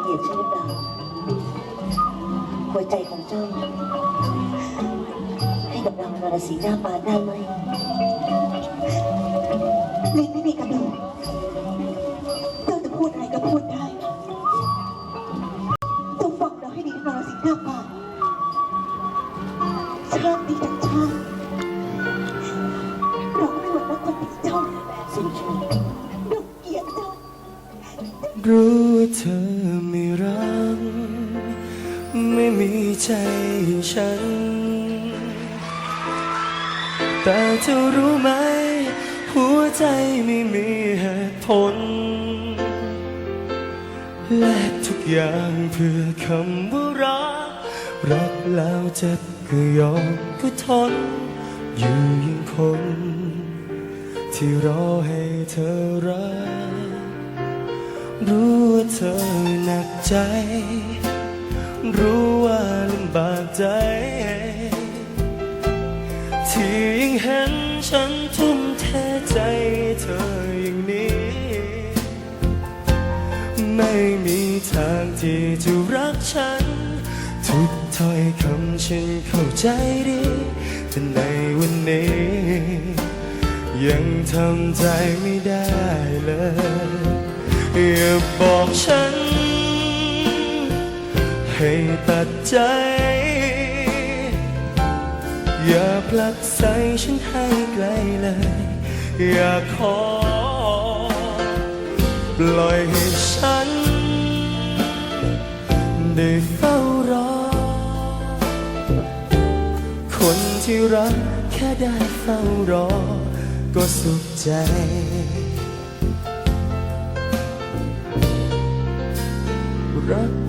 เกียดใช่หรือเปล่าหัวใจของเจ้า ให้กับเรานรสีหน้าปานได้ไหมลิงไม่มีกระดูกเจ้าจะพูดอะไรก็พูดได้เจ้าฟังเราให้ดีนรสิงห์หน้าป่าชาตินี้ทั้งชาติ รู้ว่าเธอไม่รัก ไม่มีใจฉัน แต่เธอรู้ไหม หัวใจไม่มีเหตุผล และทุกอย่างเพื่อคำว่ารัก รักแล้วเจ็บก็ยอมก็ทน อยู่ยังคน ที่รอให้เธอรัก รู้ว่าเธอหนักใจ รู้ว่าลำบากใจ ที่ยังเห็นฉันทุ่มเทใจเธออย่างนี้ ไม่มีทางที่จะรักฉัน ทุกถ้อยคำฉันเข้าใจดีแต่ในวันนี้ ยังทำใจไม่ได้เลย อย่าบอกฉัน ให้ตัดใจ อย่าผลักใส่ฉันให้ไกลเลย อย่าขอ ปล่อยให้ฉัน ได้เฝ้ารอ คนที่รักแค่ได้เฝ้ารอ ก็สุขใจ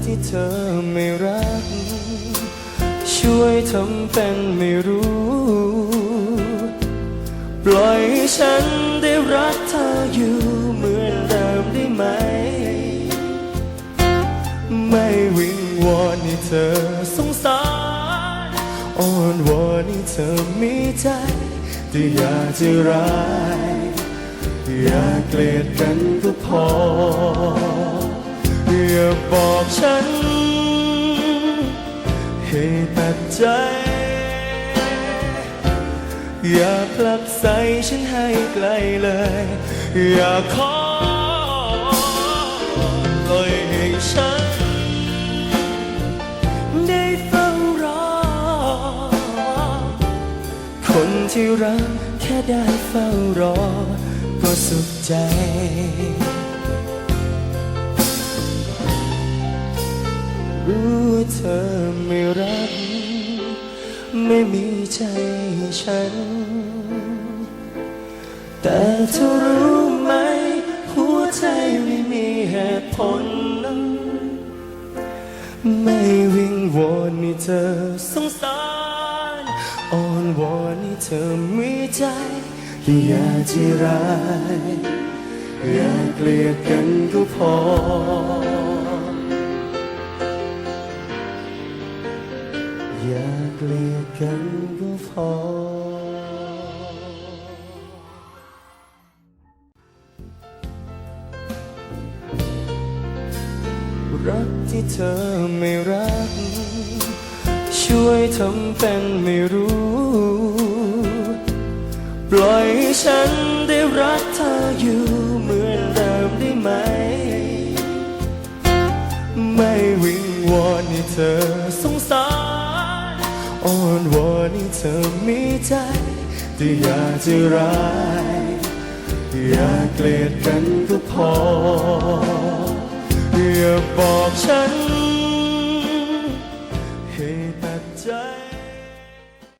ที่เธอไม่รัก ช่วยทำเป็นไม่รู้ ปล่อยฉันได้รักเธออยู่เหมือนเดิมได้ไหม ไม่วิงวอนให้เธอสงสารอ้อนวอนให้เธอมีใจที่อยากจะร้าย อย่าเกลียดกันก็พอ อย่าบอกฉัน ให้ตัดใจ อย่าผลักใส่ฉันให้ไกลเลย อย่าขอปล่อยให้ฉัน ได้เฝ้ารอ คนที่รักแค่ได้เฝ้ารอ ก็สุขใจ อไม่รัก ไม่มีใจให้ฉัน แต่เธอรู้ไหม หัวใจไม่มีเหตุผล ไม่วิงวอนให้เธอสงสารอ้อนวอนให้เธอมีใจที่อยากจะร้ายอย่าเกลียดกันก็พอ อย่าเกลียดกันก็พอ รักที่เธอไม่รัก ช่วยทำเป็นไม่รู้ ปล่อยให้ฉันได้รักเธออยู่เหมือนเดิมได้ไหม ไม่วิงวอนให้เธอ อ้อนวอนให้เธอมีใจที่อยากจะร้ายอย่าเกลียดกันก็พออย่าบอกฉัน